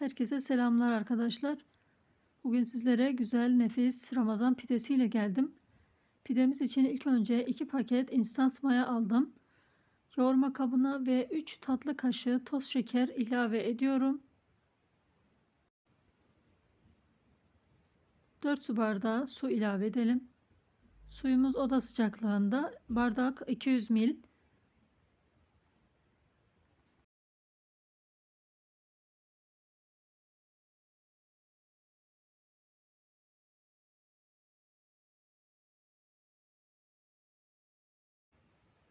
Herkese selamlar arkadaşlar. Bugün sizlere güzel nefis Ramazan pidesiyle geldim. Pidemiz için ilk önce 2 paket instant maya aldım. Yoğurma kabına ve 3 tatlı kaşığı toz şeker ilave ediyorum. 4 su bardağı su ilave edelim. Suyumuz oda sıcaklığında bardak 200 ml.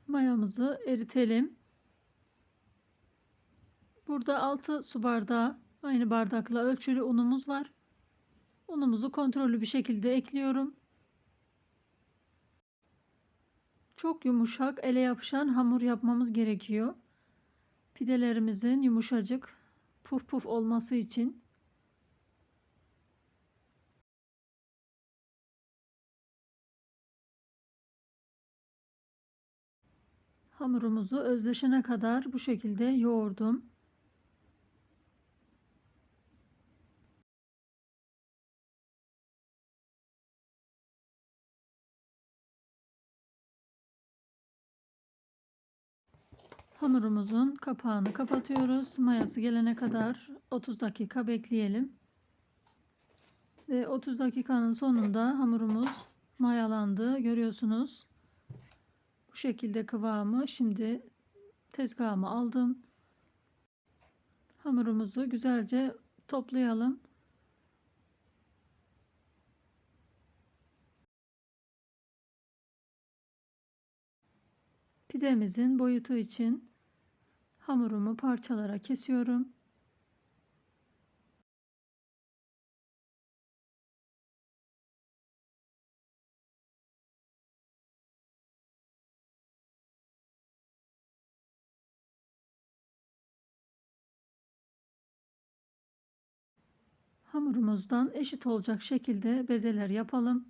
Mayamızı eritelim. Burada 6 su bardağı aynı bardakla ölçülü unumuz var. Unumuzu kontrollü bir şekilde ekliyorum. Çok yumuşak, ele yapışan hamur yapmamız gerekiyor. Pidelerimizin yumuşacık, puf puf olması için Hamurumuzu özleşene kadar bu şekilde yoğurdum. Hamurumuzun kapağını kapatıyoruz. Mayası gelene kadar 30 dakika bekleyelim. Ve 30 dakikanın sonunda hamurumuz mayalandı. Görüyorsunuz şekilde kıvamı şimdi tezgahıma aldım. Hamurumuzu güzelce toplayalım. Pidemizin boyutu için hamurumu parçalara kesiyorum. Hamurumuzdan eşit olacak şekilde bezeler yapalım.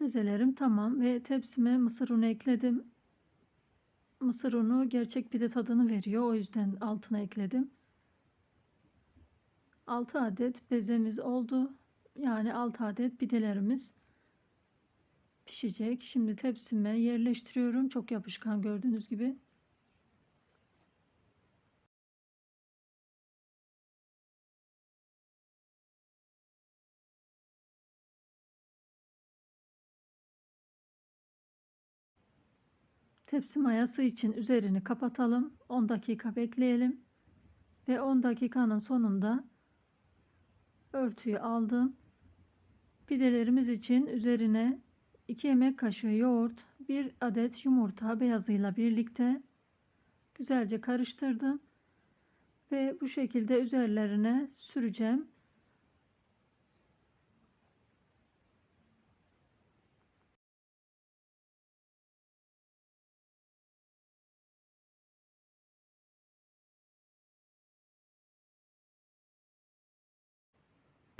Mezelerim tamam ve tepsime mısır unu ekledim. Mısır unu gerçek pide tadını veriyor. O yüzden altına ekledim. 6 adet bezemiz oldu. Yani 6 adet pidelerimiz pişecek. Şimdi tepsime yerleştiriyorum. Çok yapışkan gördüğünüz gibi. Tepsi mayası için üzerini kapatalım. 10 dakika bekleyelim. Ve 10 dakikanın sonunda örtüyü aldım. Pidelerimiz için üzerine 2 yemek kaşığı yoğurt, 1 adet yumurta beyazıyla birlikte güzelce karıştırdım. Ve bu şekilde üzerlerine süreceğim.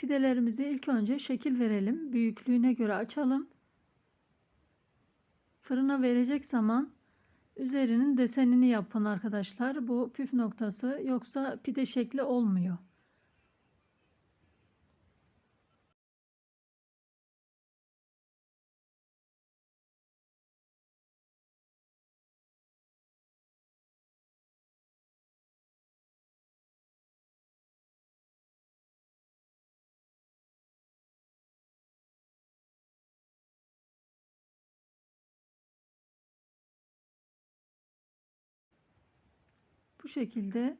Pidelerimizi ilk önce şekil verelim. Büyüklüğüne göre açalım. Fırına verecek zaman üzerinin desenini yapın arkadaşlar. Bu püf noktası yoksa pide şekli olmuyor. Bu şekilde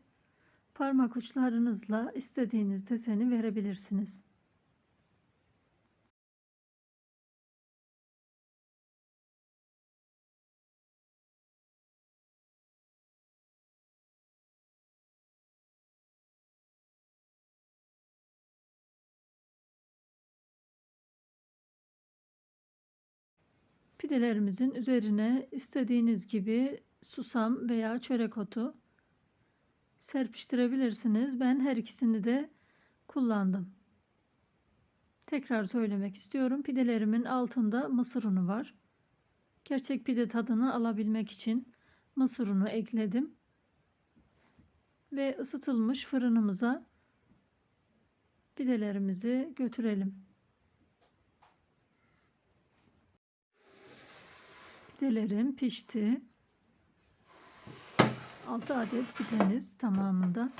parmak uçlarınızla istediğiniz deseni verebilirsiniz. Pidelerimizin üzerine istediğiniz gibi susam veya çörek otu serpiştirebilirsiniz. Ben her ikisini de kullandım. Tekrar söylemek istiyorum. Pidelerimin altında mısır unu var. Gerçek pide tadını alabilmek için mısır unu ekledim. Ve ısıtılmış fırınımıza pidelerimizi götürelim. Pidelerim pişti. 6 adet pidemiz tamamında.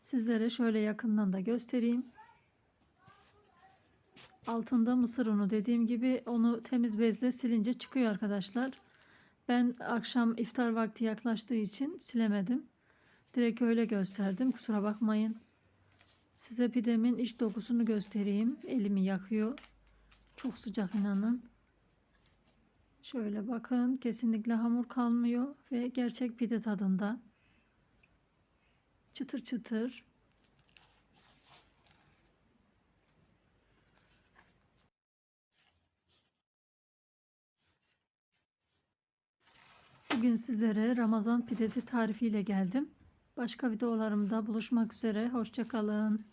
Sizlere şöyle yakından da göstereyim. Altında mısır unu dediğim gibi onu temiz bezle silince çıkıyor arkadaşlar. Ben akşam iftar vakti yaklaştığı için silemedim. Direkt öyle gösterdim. Kusura bakmayın. Size pidemin iç dokusunu göstereyim. Elimi yakıyor. Çok sıcak inanın. Şöyle bakın. Kesinlikle hamur kalmıyor ve gerçek pide tadında. Çıtır çıtır. Bugün sizlere Ramazan pidesi tarifiyle geldim. Başka videolarımda buluşmak üzere. Hoşçakalın.